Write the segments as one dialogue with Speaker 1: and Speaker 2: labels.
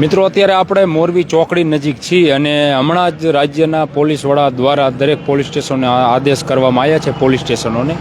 Speaker 1: મિત્રો, અત્યારે આપણે મોરબી ચોકડી નજીક છીએ અને હમણાં જ રાજ્યના પોલીસ વડા દ્વારા દરેક પોલીસ સ્ટેશનને આદેશ કરવામાં આવ્યા છે, પોલીસ સ્ટેશનોને,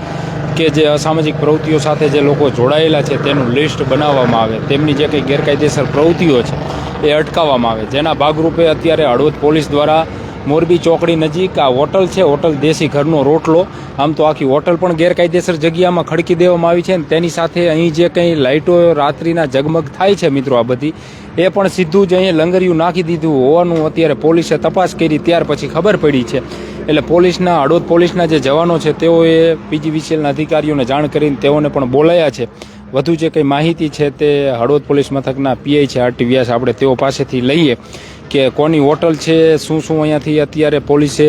Speaker 1: કે જે અસામાજિક પ્રવૃત્તિઓ સાથે જે લોકો જોડાયેલા છે, તેનું લિસ્ટ બનાવવામાં આવે. તેમની જે કંઈ ગેરકાયદેસર પ્રવૃત્તિઓ છે, એ અટકાવવામાં આવે. જેના ભાગરૂપે અત્યારે હળવદ પોલીસ દ્વારા મોરબી ચોકડી નજીક આ હોટલ છે. હોટલ દેશી ઘરનો રોટલો. આમ તો આખી હોટલ પણ ગેરકાયદેસર જગ્યામાં ખડકી દેવામાં આવી છે અને તેની સાથે અહીં જે કંઈ લાઇટો રાત્રિના ઝગમગ થાય છે મિત્રો આ બધી, એ પણ સીધું જ અહીંયા લંગરિયું નાખી દીધું હોવાનું અત્યારે પોલીસે તપાસ કરી, ત્યાર પછી ખબર પડી છે. એટલે પોલીસના હળવદ પોલીસના જે જવાનો છે, તેઓએ પીજીવીસીએલના અધિકારીઓને જાણ કરીને તેઓને પણ બોલાયા છે. વધુ જે કંઈ માહિતી છે તે હળવદ પોલીસ મથકના પીઆઈ છે આરટી વ્યાસ. આપણે તેઓ પાસેથી લઈએ. કે કોની હોટલ છે, શું શું અહીંયાથી અત્યારે પોલીસે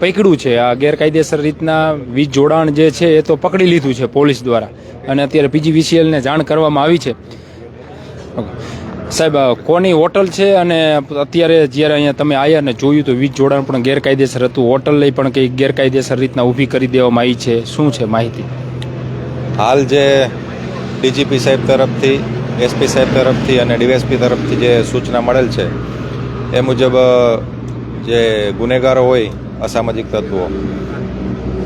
Speaker 1: પકડ્યું છે? આ ગેરકાયદેસર રીતના વીજ જોડાણ જે છે એ તો પકડી લીધું છે પોલીસ દ્વારા. અને અત્યારે પીજીવીસીએલને જાણ કરવામાં આવી છે. સાહેબ, કોની હોટલ છે અને અત્યારે જ્યારે અહીંયા તમે આવ્યા ને જોયું તો વીજ જોડાણ પણ ગેરકાયદેસર હતું. હોટલ લઈ પણ કંઈક ગેરકાયદેસર રીતના ઊભી કરી દેવામાં આવી છે. શું છે માહિતી?
Speaker 2: હાલ જે ડીજીપી સાહેબ તરફથી એસપી સાહેબ તરફથી અને ડીએસપી તરફથી જે સૂચના મળેલ છે, એ મુજબ જે ગુનેગારો હોય, અસામાજિક તત્વો,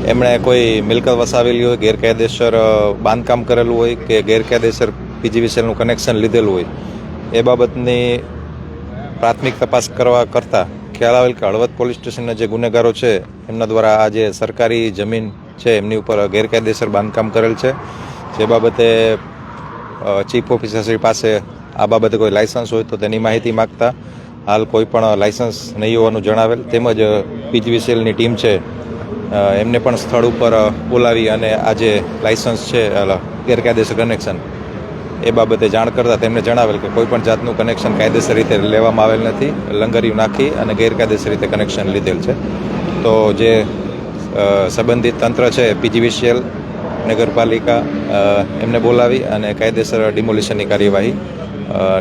Speaker 2: એમણે કોઈ મિલકત વસાવેલી હોય, ગેરકાયદેસર બાંધકામ કરેલું હોય કે ગેરકાયદેસર પીજીવીસીએલનું કનેક્શન લીધેલું હોય, એ બાબતની પ્રાથમિક તપાસ કરવા કરતાં ખ્યાલ આવેલ કે હળવદ પોલીસ સ્ટેશનના જે ગુનેગારો છે, એમના દ્વારા આ જે સરકારી જમીન છે, એમની ઉપર ગેરકાયદેસર બાંધકામ કરેલ છે. જે બાબતે ચીફ ઓફિસરશ્રી પાસે આ બાબતે કોઈ લાયસન્સ હોય તો તેની માહિતી માગતા હાલ કોઈ પણ લાયસન્સ નહીં હોવાનું જણાવેલ. તેમજ પીજીવીસીએલની ટીમ છે. એમને પણ સ્થળ ઉપર બોલાવી અને આ જે લાયસન્સ છે ગેરકાયદેસર કનેક્શન એ બાબતે જાણ કરતા તેમને જણાવેલ કે કોઈ પણ જાતનું કનેક્શન કાયદેસર રીતે લેવામાં આવેલ નથી. લંગરિયું નાખી અને ગેરકાયદેસર રીતે કનેક્શન લીધેલ છે. તો જે સંબંધિત તંત્ર છે પીજીવીસીએલ નગરપાલિકા એમને બોલાવી અને કાયદેસર ડિમોલિશનની કાર્યવાહી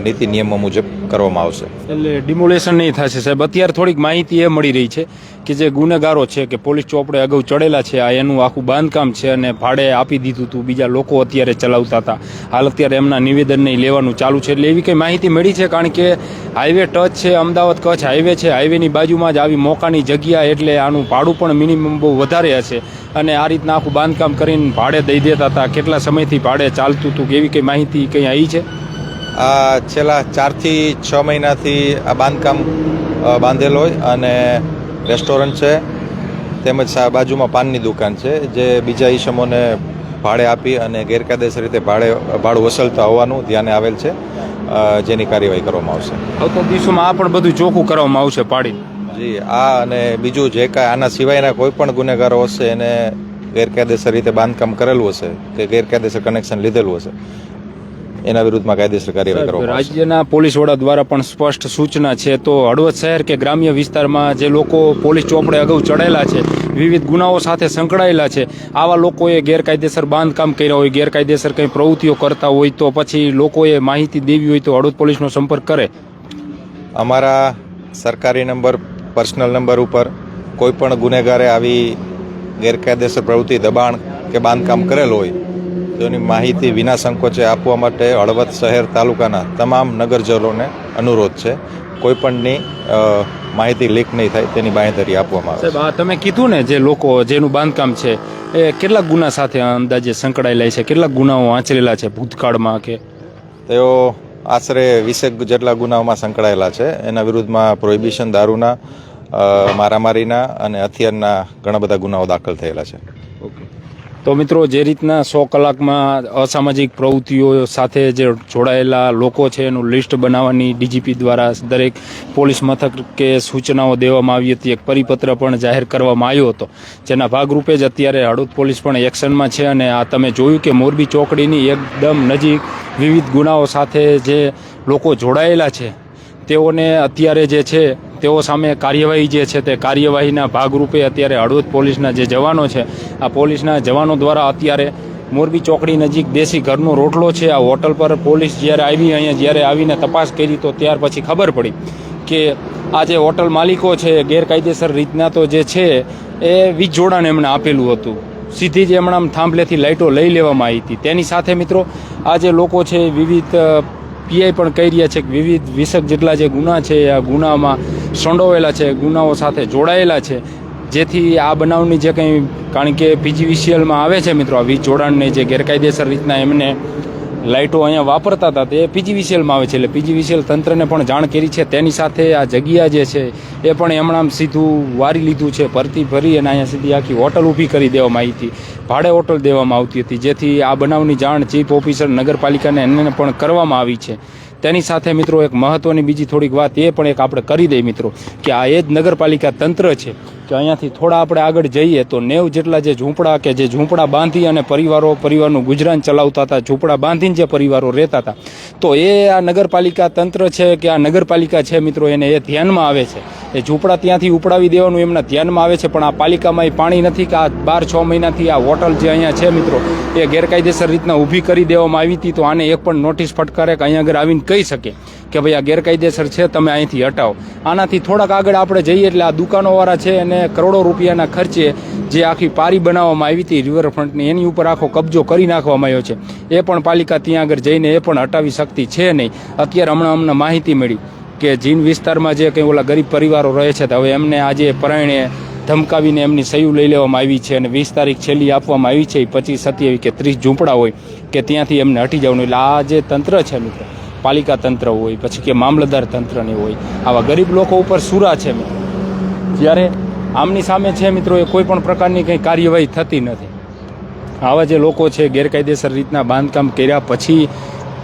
Speaker 2: નીતિ નિયમો મુજબ કરવામાં આવશે.
Speaker 1: એટલે ડિમોલેશન નહીં થશે સાહેબ. અત્યારે થોડીક માહિતી એ મળી રહી છે કે જે ગુનેગારો છે કે પોલીસ ચોપડે અગાઉ ચડેલા છે, આ એનું આખું બાંધકામ છે અને ભાડે આપી દીધું હતું. બીજા લોકો અત્યારે ચલાવતા હતા. હાલ અત્યારે એમના નિવેદન નહીં લેવાનું ચાલુ છે. એટલે એવી કંઈ માહિતી મળી છે? કારણ કે હાઈવે ટચ છે, અમદાવાદ કચ્છ હાઈવે છે. હાઈવેની બાજુમાં જ આવી મોકાની જગ્યા એટલે આનું ભાડું પણ મિનિમમ બહુ વધારે હશે. અને આ રીતના આખું બાંધકામ કરીને ભાડે દઈ દેતા હતા. કેટલા સમયથી ભાડે ચાલતું હતું એવી કંઈ માહિતી કંઈ આવી છે?
Speaker 2: આ છેલ્લા ચારથી છ મહિનાથી આ બાંધકામ બાંધેલ હોય અને રેસ્ટોરન્ટ છે. તેમજ બાજુમાં પાનની દુકાન છે જે બીજા ઈસમોને ભાડે આપી અને ગેરકાયદેસર રીતે ભાડે ભાડું વસલતા હોવાનું ધ્યાને આવેલ છે. જેની કાર્યવાહી કરવામાં આવશે.
Speaker 1: આવતા દિવસોમાં આ પણ બધું ચોખ્ખું કરવામાં આવશે પાડી
Speaker 2: જી આ અને બીજું જે કાંઈ આના સિવાયના કોઈ પણ ગુનેગારો હશે એને ગેરકાયદેસર રીતે બાંધકામ કરેલું હશે કે ગેરકાયદેસર કનેક્શન લીધેલું હશે. એના વિરુદ્ધમાં કાયદેસર કાર્યવાહી કરવામાં
Speaker 1: રાજ્યના પોલીસ વડા દ્વારા પણ સ્પષ્ટ સૂચના છે. તો હળવદ શહેર કે ગ્રામ્ય વિસ્તારમાં જે લોકો પોલીસ ચોપડે અગાઉ ચડાયેલા છે વિવિધ ગુનાઓ સાથે સંકળાયેલા છે આવા લોકોએ ગેરકાયદેસર બાંધકામ કર્યા હોય ગેરકાયદેસર કંઈ પ્રવૃત્તિઓ કરતા હોય તો પછી લોકોએ માહિતી દેવી હોય તો હળવદ પોલીસનો સંપર્ક કરે.
Speaker 2: અમારા સરકારી નંબર પર્સનલ નંબર ઉપર કોઈ પણ ગુનેગારે આવી ગેરકાયદેસર પ્રવૃત્તિ દબાણ કે બાંધકામ કરેલ હોય તો એની માહિતી વિના સંકોચે આપવા માટે હળવદ શહેર તાલુકાના તમામ નગરજનોને અનુરોધ છે. કોઈ પણની માહિતી લીક નહીં થાય તેની બાંહેધરી આપવામાં આવે
Speaker 1: તમે કીધું ને જે લોકો જેનું બાંધકામ છે એ કેટલાક ગુના સાથે અંદાજે સંકળાયેલા છે? કેટલાક ગુનાઓ વાંચેલા છે ભૂતકાળમાં કે?
Speaker 2: તેઓ આશરે વીસેક જેટલા ગુનાઓમાં સંકળાયેલા છે. એના વિરુદ્ધમાં પ્રોહિબિશન દારૂના મારામારીના અને હથિયારના ઘણા બધા ગુનાઓ દાખલ થયેલા છે.
Speaker 1: તો મિત્રો જે રીતના સો કલાકમાં અસામાજિક પ્રવૃત્તિઓ સાથે જે જોડાયેલા લોકો છે, એનું લિસ્ટ બનાવવાની ડીજીપી દ્વારા દરેક પોલીસ મથક સૂચનાઓ દેવામાં આવી હતી. એક પરિપત્ર પણ જાહેર કરવામાં આવ્યો હતો. જેના ભાગરૂપે જ અત્યારે હળવદ પોલીસ પણ એક્શનમાં છે અને આ તમે જોયું કે મોરબી ચોકડીની એકદમ નજીક વિવિધ ગુનાઓ સાથે જે લોકો જોડાયેલા છે, તેઓને અત્યારે જે છે તેઓ સામે કાર્યવાહી જે છે તે કાર્યવાહીના ભાગરૂપે અત્યારે હળવદ પોલીસના જે જવાનો છે, આ પોલીસના જવાનો દ્વારા અત્યારે મોરબી ચોકડી નજીક દેશી ઘરનો રોટલો છે. આ હોટલ પર પોલીસ જ્યારે આવી, અહીંયા જ્યારે આવીને તપાસ કરી તો ત્યાર પછી ખબર પડી કે આ જે હોટલ માલિકો છે ગેરકાયદેસર રીતના તો જે છે, એ વીજ જોડાણ એમણે આપેલું હતું. સીધી જ એમણે આમ થાંભલેથી લાઇટો લઈ લેવામાં આવી હતી. તેની સાથે મિત્રો, આ જે લોકો છે, વિવિધ પીઆઈ પણ કહી રહ્યા છે કે વિવિધ વીસક જેટલા જે ગુના છે, આ ગુનામાં સંડોવેલા છે, ગુનાઓ સાથે જોડાયેલા છે. જેથી આ બનાવની જે કંઈ, કારણ કે પીજીવીસીએલમાં આવે છે મિત્રો, આ વીજ જોડાણને જે ગેરકાયદેસર રીતના એમને લાઇટો અહીંયા વાપરતા હતા, તે પીજીવીસીએલમાં આવે છે. એટલે પીજીવીસીએલ તંત્રને પણ જાણ કરી છે. તેની સાથે આ જગ્યા જે છે, એ પણ એમણે આમ સીધું વારી લીધું છે. ભરતી ભરી અને અહીંયા સીધી આખી હોટલ ઊભી કરી દેવામાં આવી હતી. ભાડે હોટલ દેવામાં આવતી હતી. જેથી આ બનાવની જાણ ચીફ ઓફિસર નગરપાલિકાને એને પણ કરવામાં આવી છે. તેની સાથે મિત્રો એક મહત્વની બીજી થોડીક વાત એ પણ એક આપણે કરી દઈએ મિત્રો, કે આ એ જ નગરપાલિકા તંત્ર છે. કે અહીંયાથી થોડા આપણે આગળ જઈએ તો નેવ જેટલા જે ઝૂંપડા કે જે ઝૂંપડા બાંધી અને પરિવારો, પરિવારનું ગુજરાન ચલાવતા હતા, ઝૂંપડા બાંધીને જે પરિવારો રહેતા હતા. તો એ આ નગરપાલિકા તંત્ર છે કે આ નગરપાલિકા છે મિત્રો, એને એ ધ્યાનમાં આવે છે. એ ઝૂંપડા ત્યાંથી ઉપડાવી દેવાનું એમના ધ્યાનમાં આવે છે, પણ આ પાલિકામાં એ પાણી નથી કે આ બાર, છ મહિનાથી આ હોટલ જે અહીંયા છે મિત્રો, એ ગેરકાયદેસર રીતના ઊભી કરી દેવામાં આવી હતી, તો આને એક પણ નોટિસ ફટકારે કે અહીંયા આગળ આવીને કહી શકે. કે ભાઈ આ ગેરકાયદેસર છે, તમે અહીંથી હટાવો. આનાથી થોડાક આગળ આપણે જઈએ એટલે આ દુકાનોવાળા છે, એને કરોડો રૂપિયાના ખર્ચે જે આખી પારી બનાવવામાં આવી હતી રિવરફ્રન્ટની, એની ઉપર આખો કબજો કરી નાખવામાં આવ્યો છે. એ પણ પાલિકા ત્યાં આગળ જઈને એ પણ હટાવી શકતી છે નહીં. અત્યારે હમણાં અમને માહિતી મળી કે જીન વિસ્તારમાં જે કંઈ ઓલા ગરીબ પરિવારો રહે છે, તો હવે એમને આજે પરાયણે ધમકાવીને એમની સહી લઈ લેવામાં આવી છે અને વીસ તારીખ છેલ્લી આપવામાં આવી છે પચીસ, સત્યાવીસ કે ત્રીસ ઝૂંપડા હોય કે ત્યાંથી એમને હટી જવાનું. એટલે આ જે તંત્ર છે મિત્રો પાલિકા તંત્ર હોય, પછી કે મામલતદાર તંત્રની હોય, આવા ગરીબ લોકો ઉપર સુરા છે જ્યારે આમની સામે છે મિત્રો, એ કોઈ પણ પ્રકારની કંઈ કાર્યવાહી થતી નથી. આવા જે લોકો છે, ગેરકાયદેસર રીતના બાંધકામ કર્યા પછી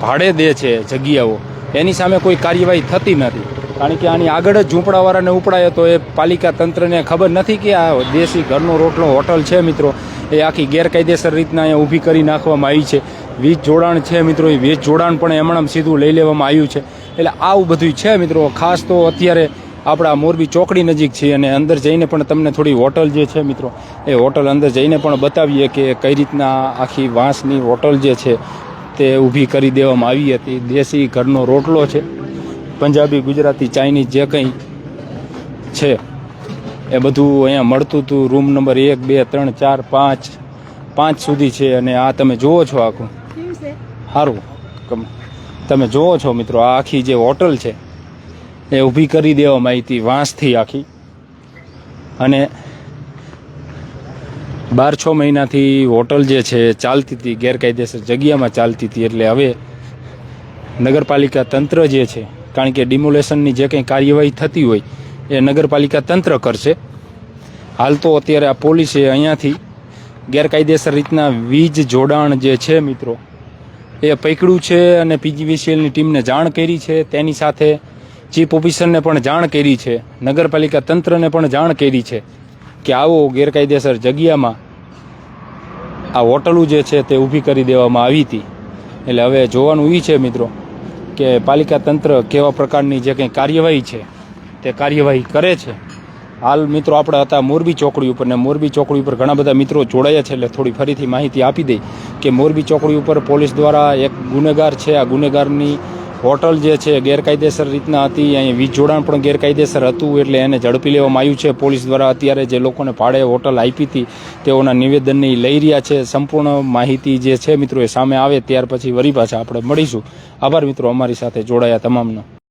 Speaker 1: ભાડે દે છે જગ્યાઓ, એની સામે કોઈ કાર્યવાહી થતી નથી. કારણ કે આની આગળ જ ઝૂંપડાવાળાને ઉપડાય તો એ પાલિકા તંત્રને ખબર નથી કે આ દેશી ઘરનો રોટલો હોટલ છે મિત્રો, એ આખી ગેરકાયદેસર રીતના અહીંયા ઊભી કરી નાખવામાં આવી છે. વીજ જોડાણ છે મિત્રો, એ વીજ જોડાણ પણ એમણે સીધું લઈ લેવામાં આવ્યું છે. એટલે આવું બધું છે મિત્રો. ખાસ તો અત્યારે આપણા મોરબી ચોકડી નજીક છે અને અંદર જઈને પણ તમને થોડી હોટલ જે છે મિત્રો, એ હોટલ અંદર જઈને પણ બતાવીએ કે કઈ રીતના આખી વાંસની હોટલ જે છે તે ઊભી કરી દેવામાં આવી હતી. દેશી ઘરનો રોટલો છે, પંજાબી, ગુજરાતી, ચાઇનીઝ જે કંઈ છે, એ બધું અહીંયા મળતું હતું. રૂમ નંબર એક, બે, ત્રણ, ચાર, પાંચ પાંચ સુધી છે અને આ તમે જુઓ છો આખું. સારું તમે જુઓ છો મિત્રો, આ આખી જે હોટલ છે, એ ઊભી કરી દેવામાં આવી હતી વાંસથી આખી. અને બાર છ મહિનાથી હોટલ જે છે, ચાલતી હતી, ગેરકાયદેસર જગ્યામાં ચાલતી હતી, એટલે હવે નગરપાલિકા તંત્ર જે છે, કારણ કે ડિમોલેશનની જે કંઈ કાર્યવાહી થતી હોય, એ નગરપાલિકા તંત્ર કરશે. હાલ તો અત્યારે આ પોલીસે અહીંયાથી ગેરકાયદેસર રીતના વીજ જોડાણ જે છે મિત્રો એ પકડ્યું છે અને પીજીવીસીએલની ટીમને જાણ કરી છે. તેની સાથે ચીફ ઓફિસરને પણ જાણ કરી છે. નગરપાલિકા તંત્રને પણ જાણ કરી છે કે આવો ગેરકાયદેસર જગ્યામાં આ હોટલો જે છે તે ઊભી કરી દેવામાં આવી હતી. એટલે હવે જોવાનું એ છે મિત્રો કે પાલિકા તંત્ર કેવા પ્રકારની જે કંઈ કાર્યવાહી છે તે કાર્યવાહી કરે છે. હાલ મિત્રો આપણે હતા મોરબી ચોકડી ઉપર ને મોરબી ચોકડી ઉપર ઘણા બધા મિત્રો જોડાયા છે એટલે થોડી ફરીથી માહિતી આપી દઈ. કે મોરબી ચોકડી ઉપર પોલીસ દ્વારા એક ગુનેગાર છે. આ ગુનેગારની હોટલ જે છે ગેરકાયદેસર રીતના હતી. અહીં વીજ જોડાણ પણ ગેરકાયદેસર હતું એટલે એને ઝડપી લેવામાં આવ્યું છે. પોલીસ દ્વારા અત્યારે જે લોકોને ભાડે હોટલ આપી હતી, તેઓના નિવેદનની લઈ રહ્યા છે. સંપૂર્ણ માહિતી જે છે મિત્રો એ સામે આવે. ત્યાર પછી વરી પાછા આપણે મળીશું. આભાર મિત્રો, અમારી સાથે જોડાયા તમામનો.